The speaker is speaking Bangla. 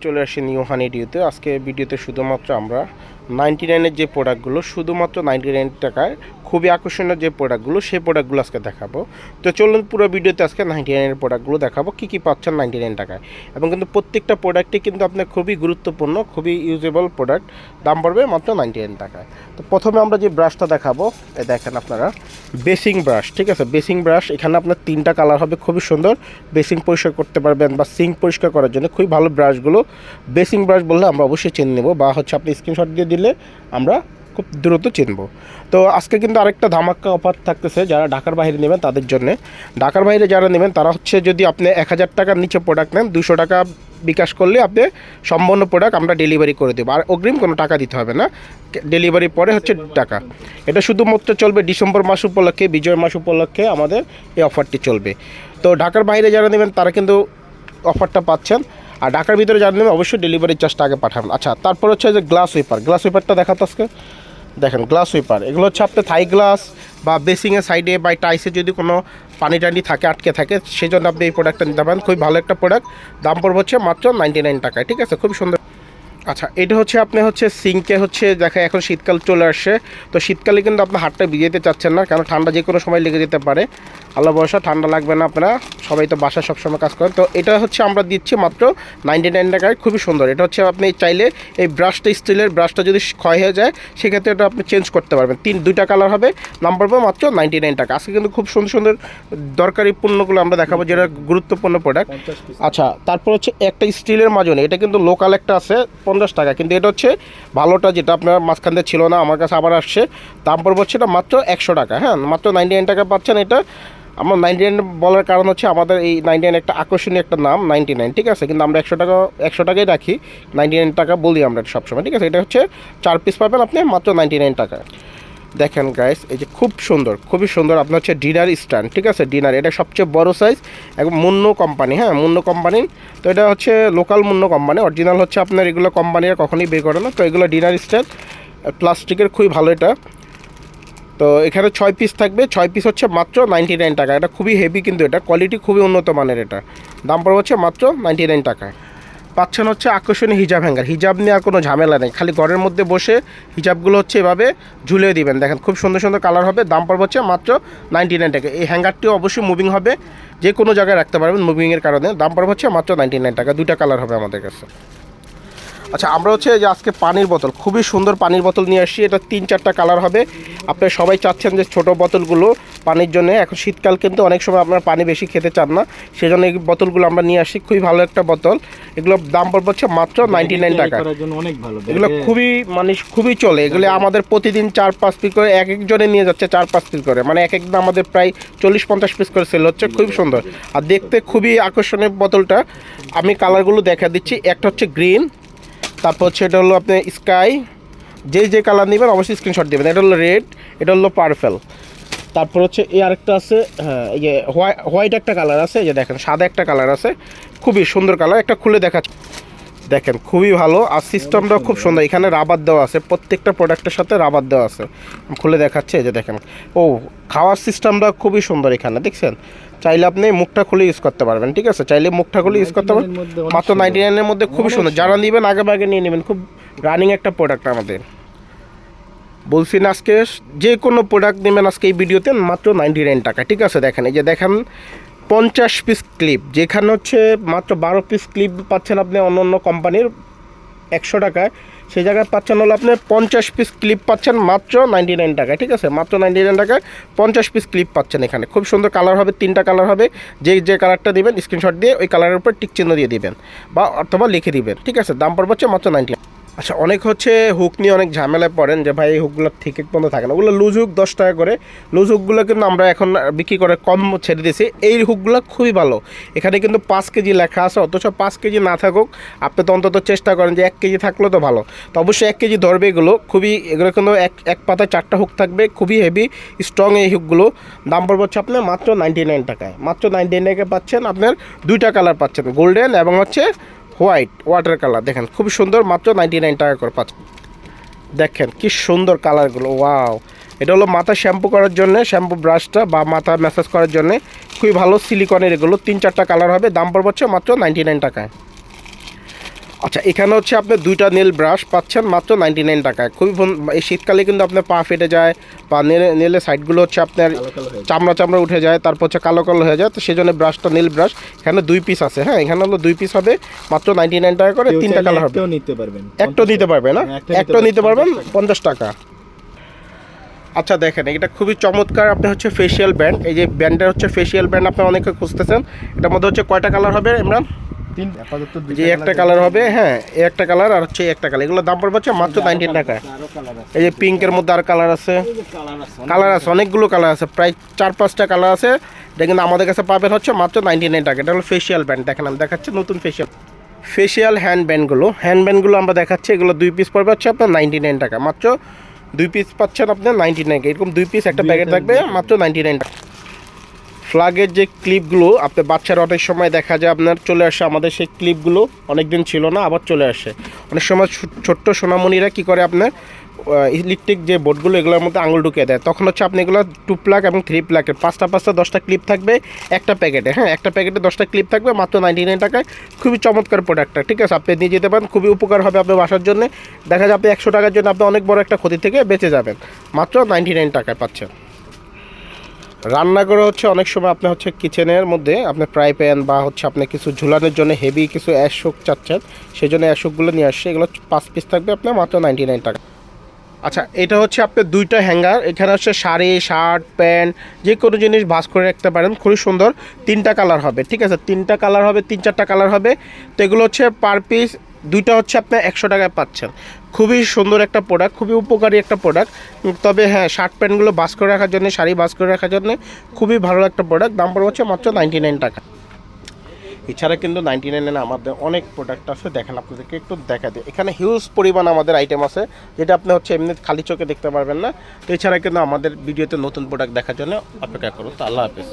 চলে আসি নিউ হানি ডিউতে আজকে ভিডিওতে শুধুমাত্র আমরা নাইনটি নাইনের যে প্রোডাক্টগুলো, শুধুমাত্র নাইনটি নাইন টাকায় খুবই আকর্ষণীয় যে প্রোডাক্টগুলো, সেই প্রোডাক্টগুলো আজকে দেখাবো। তো চলুন পুরো ভিডিওতে আজকে নাইনটি নাইনের প্রোডাক্টগুলো দেখাবো, কী কী পাচ্ছেন নাইনটি নাইন টাকায়। এবং কিন্তু প্রত্যেকটা প্রোডাক্টই কিন্তু আপনার খুবই গুরুত্বপূর্ণ, খুবই ইউজেবল প্রোডাক্ট দাম পড়বে মাত্র নাইনটি নাইন টাকায়। তো প্রথমে আমরা যে ব্রাশটা দেখাবো, এ দেখেন আপনারা, বেসিং ব্রাশ ঠিক আছে? বেসিং ব্রাশ এখানে আপনার তিনটা কালার হবে, খুবই সুন্দর। বেসিং পরিষ্কার করতে পারবেন বা সিঙ্ক পরিষ্কার করার জন্য খুবই ভালো ব্রাশগুলো বেসিং ব্রাশ বললে আমরা অবশ্যই চিনে নেব বা হচ্ছে আপনি স্ক্রিনশট দিয়ে দিলে আমরা খুব দ্রুত চিনব। তো আজকে কিন্তু আরেকটা ধামাক্কা অফার থাকতেছে যারা ঢাকার বাইরে নেবেন তাদের জন্য। ঢাকার বাইরে যারা নেবেন তারা হচ্ছে যদি আপনি এক হাজার টাকার নিচে প্রোডাক্ট নেন, দুশো টাকা বিকাশ করলে আপনি সম্পূর্ণ প্রোডাক্ট আমরা ডেলিভারি করে দেবো। আর অগ্রিম কোনো টাকা দিতে হবে না। ডেলিভারি পরে হচ্ছে টাকা। এটা শুধুমাত্র চলবে ডিসেম্বর মাস উপলক্ষে, বিজয় মাস উপলক্ষে আমাদের এই অফারটি চলবে। তো ঢাকার বাইরে যারা নেবেন তারা কিন্তু অফারটা পাচ্ছেন। আর ঢাকার ভিতরে যারা অবশ্যই ডেলিভারি চার্জটা আগে পাঠাবেন। আচ্ছা তারপর হচ্ছে যে গ্লাস উইপার গ্লাস উইপারটা দেখাতো আজকে? দেখেন গ্লাস উইপার এগুলো হচ্ছে আপনার থাই গ্লাস বা বেসিংয়ের সাইডে বা টাইসে যদি কোনো পানি টানি থাকে, আটকে থাকে সেই জন্য আপনি এই প্রোডাক্টটা নিতে পারেন। খুবই ভালো একটা প্রোডাক্ট দাম পড়ব হচ্ছে মাত্র নাইনটি নাইন টাকায়। ঠিক আছে? খুব সুন্দর আচ্ছা এটা হচ্ছে আপনি হচ্ছে সিঙ্কে হচ্ছে দেখা এখন শীতকাল চলে আসছে তো শীতকালে কিন্তু আপনি হাতটা ভিজাতে চাচ্ছেন না কারণ ঠান্ডা যে কোনো সময় লেগে যেতে পারে। আল্লাহ বয়সা ঠান্ডা লাগবে না আপনারা সবাই তো বাসায় সবসময় কাজ করেন। তো এটা হচ্ছে আমরা দিচ্ছি মাত্র নাইনটি নাইন টাকায় খুবই সুন্দর। এটা হচ্ছে আপনি চাইলে এই ব্রাশটা স্টিলের ব্রাশটা যদি ক্ষয় হয়ে যায় সেক্ষেত্রে এটা আপনি চেঞ্জ করতে পারবেন। তিন দুইটা কালার হবে নাম্বার পাবো মাত্র নাইনটি নাইন টাকা। আজকে কিন্তু খুব সুন্দর সুন্দর দরকারি পণ্যগুলো আমরা দেখাবো যেটা গুরুত্বপূর্ণ প্রোডাক্ট আচ্ছা তারপর হচ্ছে একটা স্টিলের মাজনে এটা কিন্তু লোকাল একটা আছে পঞ্চাশ টাকা। কিন্তু এটা হচ্ছে ভালোটা যেটা আপনার মাঝখান দিয়ে ছিল না, আমার কাছে আবার আসছে। দাম পড়বে হচ্ছে এটা মাত্র একশো টাকা হ্যাঁ? মাত্র নাইনটি নাইন টাকা পাচ্ছেন এটা। আমার নাইনটি নাইন বলার কারণ হচ্ছে আমাদের এই নাইনটি নাইন একটা আকর্ষণীয় একটা নাম নাইনটি নাইন ঠিক আছে? কিন্তু আমরা একশো টাকা, একশো টাকাই রাখি। নাইনটি নাইন টাকা বলি আমরা সবসময়, ঠিক আছে? এটা হচ্ছে চার পিস পাবেন আপনি মাত্র নাইনটি নাইন টাকা দেখেন গাইস এই যে খুব সুন্দর, খুবই সুন্দর। আপনার হচ্ছে ডিনার স্ট্যান্ড, ঠিক আছে? ডিনার, এটা সবচেয়ে বড় সাইজ এবং মুন্ন কোম্পানি হ্যাঁ? মুন্ন কোম্পানি তো এটা হচ্ছে লোকাল মুন্ন কোম্পানি অরিজিনাল হচ্ছে আপনার এগুলো কোম্পানিরা কখনোই বের করে না। তো এগুলো ডিনার স্ট্যান্ড প্লাস্টিকের খুবই ভালো এটা। তো এখানে ছয় পিস থাকবে, ছয় পিস হচ্ছে মাত্র নাইনটি নাইন টাকা। এটা খুবই হেভি কিন্তু এটা কোয়ালিটি খুবই উন্নত মানের এটা। দাম পড়বে হচ্ছে মাত্র নাইনটি নাইন টাকায়। পাচ্ছেন হচ্ছে আকর্ষণীয় হিজাব হ্যাঙ্গার হিজাব নিয়ে আর কোনো ঝামেলা নেই। খালি ঘরের মধ্যে বসে হিজাবগুলো হচ্ছে এভাবে ঝুলিয়ে দিবেন। দেখেন, খুব সুন্দর সুন্দর কালার হবে। দাম পড়বে হচ্ছে মাত্র নাইনটি নাইন টাকা। এই হ্যাঙ্গারটিও অবশ্যই মুভিং হবে। যে কোনো জায়গায় রাখতে পারবেন মুভিংয়ের কারণে। দাম পড়বে হচ্ছে মাত্র নাইনটি নাইন টাকা। দুইটা কালার হবে আমাদের কাছে। আচ্ছা আমরা হচ্ছে যে আজকে পানির বোতল, খুবই সুন্দর পানির বোতল নিয়ে আসছি। এটা তিন চারটা কালার হবে। আপনারা সবাই চাচ্ছেন যে ছোট বোতলগুলো পানির জন্য। এখন শীতকাল কিন্তু অনেক সময় আপনারা পানি বেশি খেতে চান না। সেজন্য এই বোতলগুলো আমরা নিয়ে আসি। খুবই ভালো একটা বোতল। এগুলোর দাম পড়বে হচ্ছে মাত্র নাইনটি নাইন টাকা। অনেক ভালো। এগুলো খুবই মানে খুবই চলে। এগুলো আমাদের প্রতিদিন চার পাঁচ পিস করে এক একজনে নিয়ে যাচ্ছে চার পাঁচ পিস করে। মানে এক একদম আমাদের প্রায় চল্লিশ পঞ্চাশ পিস করে সেল হচ্ছে। খুবই সুন্দর। আর দেখতে খুবই আকর্ষণীয় বোতলটা। আমি কালারগুলো দেখা দিচ্ছি। একটা হচ্ছে গ্রিন তারপর হচ্ছে এটা হলো আপনি স্কাই। যে যে কালার নেবেন অবশ্যই স্ক্রিনশট দেবেন। এটা হলো রেড এটা হলো পার্পেল। তারপর হচ্ছে এই আরেকটা আছে হ্যাঁ এই যে হোয়াইট একটা কালার আছে এই যে দেখেন সাদা একটা কালার আছে খুবই সুন্দর কালার একটা খুলে দেখা দেখেন খুবই ভালো আর সিস্টেমটা খুব সুন্দর এখানে রাবার দেওয়া আছে প্রত্যেকটা প্রোডাক্টের সাথে রাবার দেওয়া আছে। খুলে দেখাচ্ছে এই যে দেখেন ও খাওয়ার সিস্টেমটা খুবই সুন্দর এখানে দেখছেন? চাইলে আপনি মুখটা খুলে ইউজ করতে পারবেন ঠিক আছে? চাইলে মুখটা খুলে ইউজ করতে পারবেন। 99 মধ্যে অনেক মাত্র নাইনটি নাইনের মধ্যে খুবই সুন্দর যারা নেবেন আগে আগে নিয়ে নেবেন খুব রানিং একটা প্রোডাক্ট আমাদের। বলছি না আজকে যে কোনো প্রোডাক্ট নেবেন আজকে এই ভিডিওতে মাত্র নাইনটি নাইন টাকা, ঠিক আছে? দেখেন, এই যে দেখেন, পঞ্চাশ পিস ক্লিপ যেখানে হচ্ছে মাত্র বারো পিস ক্লিপ পাচ্ছেন আপনি অন্য অন্য কোম্পানির একশো টাকায়। সেই জায়গায় পাচ্ছেন হলো আপনি পঞ্চাশ পিস ক্লিপ পাচ্ছেন মাত্র নাইনটি নাইন টাকায়, ঠিক আছে? মাত্র নাইনটি নাইন টাকায় পঞ্চাশ পিস ক্লিপ পাচ্ছেন এখানে। খুব সুন্দর কালার হবে, তিনটা কালার হবে। যে যে কালারটা দেবেন স্ক্রিনশট দিয়ে ওই কালারের উপর টিক চিহ্ন দিয়ে দিবেন বা অথবা লিখে দিবেন, ঠিক আছে? দাম পড়বে হচ্ছে মাত্র নাইনটি আচ্ছা অনেক হচ্ছে হুক নিয়ে অনেক ঝামেলায় পড়েন যে, ভাই, এই হুকগুলো ঠিক পর্যন্ত থাকে না। ওগুলো লুজ হুক দশ টাকা করে। লুজ হুকগুলো কিন্তু আমরা এখন বিক্রি করে কম ছেড়ে দিয়েছি। এই হুকগুলো খুবই ভালো। এখানে কিন্তু পাঁচ কেজি লেখা আছে, অথচ পাঁচ কেজি না থাকুক, আপনি তো অন্তত চেষ্টা করেন যে, এক কেজি থাকলে তো ভালো। তো অবশ্যই এক কেজি ধরবে এগুলো। খুবই এগুলো কিন্তু এক এক পাতায় চারটা হুক থাকবে। খুবই হেভি স্ট্রং এই হুকগুলো দাম পড়বে হচ্ছে আপনার মাত্র নাইনটি নাইন টাকায়। মাত্র নাইনটি নাইন পাচ্ছেন, আপনার দুইটা কালার পাচ্ছেন গোল্ডেন এবং হচ্ছে হোয়াইট ওয়াটার কালার। দেখেন খুব সুন্দর, মাত্র নাইনটি নাইন টাকা করে পাচ্ছেন। দেখেন, কি সুন্দর কালারগুলো, ওয়াও। এটা হলো মাথা শ্যাম্পু করার জন্য, শ্যাম্পু ব্রাশটা বা মাথা ম্যাসাজ করার জন্য। খুবই ভালো সিলিকনের এগুলো তিন চারটা কালার হবে, দাম পড়বে মাত্র নাইনটি নাইন টাকায়। আচ্ছা এখানে হচ্ছে আপনি দুইটা নেল ব্রাশ পাচ্ছেন মাত্র নাইনটি নাইন টাকায়। খুবই এই শীতকালে কিন্তু আপনার পা ফেটে যায় বা নেলে নেলে সাইডগুলো হচ্ছে আপনার হয়ে। চামড়া চামড়া উঠে যায় তারপর হচ্ছে কালো কালো হয়ে যায় তো সেই জন্য ব্রাশটা নীল ব্রাশ এখানে দুই পিস আছে হ্যাঁ? এখানে হলো দুই পিস হবে মাত্র নাইনটি নাইন টাকা করে তিনটা কালার হবে। নিতে পারবেন একটাও নিতে পারবে না? হ্যাঁ, একটা একটাও নিতে পারবেন পঞ্চাশ টাকা। পঞ্চাশ টাকা। আচ্ছা দেখেন এটা খুবই চমৎকার আপনি হচ্ছে ফেসিয়াল ব্যান্ড এই যে ব্যান্ডের হচ্ছে ফেসিয়াল ব্যান্ড আপনি অনেকে খুঁজতেছেন এটার মধ্যে হচ্ছে কয়টা কালার হবে ইমরান? তিন যে একটা কালার হবে হ্যাঁ এই একটা কালার আর হচ্ছে একটা কালার এগুলো দাম পড়বে হচ্ছে মাত্র নাইনটিন টাকা। এই যে পিঙ্কের মধ্যে আর কালার আছে। কালার আছে অনেকগুলো কালার আছে প্রায় চার পাঁচটা কালার আছে। এটা কিন্তু আমাদের কাছে পাবেন হচ্ছে মাত্র নাইনটি নাইন টাকা। এটা হলো ফেসিয়াল ব্যান্ড দেখেন আমি দেখাচ্ছি নতুন ফেসিয়াল ফেসিয়াল হ্যান্ড ব্যান্ডগুলো হ্যান্ড ব্যান্ডগুলো আমরা দেখাচ্ছি এগুলো দুই পিস পড়বে হচ্ছে আপনার নাইনটি নাইন টাকা। মাত্র দুই পিস পাচ্ছেন আপনার নাইনটি নাইন এরকম দুই পিস একটা প্যাকেট থাকবে মাত্র নাইনটি নাইন টাকা। ফ্লাগের যে ক্লিপগুলো, আপনার বাচ্চারা অনেক সময় দেখা যায় আপনার চলে আসে, আমাদের সেই ক্লিপগুলো অনেক দিন ছিল না, আবার চলে আসে। অনেক সময় ছোট্ট সোনামণিরা কি করে আপনার ইলেকট্রিক যে বোর্ডগুলো, এগুলোর মধ্যে আঙুল ঢুকিয়ে দেয়। তখন হচ্ছে আপনি এগুলো টু প্লাগ এবং থ্রি প্লাগের, পাঁচটা পাঁচটা দশটা ক্লিপ থাকবে, একটা প্যাকেটে হ্যাঁ একটা প্যাকেটে দশটা ক্লিপ থাকবে, মাত্র নাইনটি নাইন টাকায়। খুবই চমৎকার প্রোডাক্টটা ঠিক আছে? আপনি নিয়ে যেতে পারেন, খুবই উপকার হবে আপনার বাসার জন্য। দেখা যায় আপনি একশো টাকার জন্য আপনি অনেক বড় একটা ক্ষতি থেকে বেঁচে যাবেন। মাত্র নাইনটি নাইন টাকায় পাচ্ছেন। রান্নাঘরে হচ্ছে অনেক সময় আপনি হচ্ছে কিচেনের মধ্যে আপনি ফ্রাই প্যান বা হচ্ছে আপনি কিছু ঝুলানোর জন্য হেভি কিছু অ্যাশোক চাচ্ছেন সেই জন্য অ্যাশোকগুলো নিয়ে আসছে। এগুলো পাঁচ পিস থাকবে আপনার মাত্র নাইনটি নাইন টাকা। আচ্ছা এটা হচ্ছে আপনার দুইটা হ্যাঙ্গার এখানে হচ্ছে শাড়ি শার্ট প্যান্ট যে কোনো জিনিস ভাঁজ করে রাখতে পারেন, খুবই সুন্দর। তিনটা কালার হবে, ঠিক আছে? তিনটা কালার হবে, তিন চারটা কালার হবে। তো এগুলো হচ্ছে পার পিস দুইটা হচ্ছে আপনার একশো টাকায় পাচ্ছেন। খুবই সুন্দর একটা প্রোডাক্ট খুবই উপকারী একটা প্রোডাক্ট তবে হ্যাঁ শার্ট প্যান্টগুলো বাস করে রাখার জন্য, শাড়ি বাস করে রাখার জন্য খুবই ভালো একটা প্রোডাক্ট দাম পড়বে হচ্ছে মাত্র নাইনটি নাইন টাকা। এছাড়া কিন্তু নাইনটি নাইনে আমাদের অনেক প্রোডাক্ট আছে। দেখেন আপনাদেরকে একটু দেখা দিই। এখানে হিউজ পরিমাণ আমাদের আইটেম আছে, যেটা আপনি হচ্ছে এমনি খালি চোখে দেখতে পারবেন না। তো এছাড়া কিন্তু আমাদের ভিডিওতে নতুন প্রোডাক্ট দেখার জন্য অপেক্ষা করুন। তো আল্লাহ হাফিজ।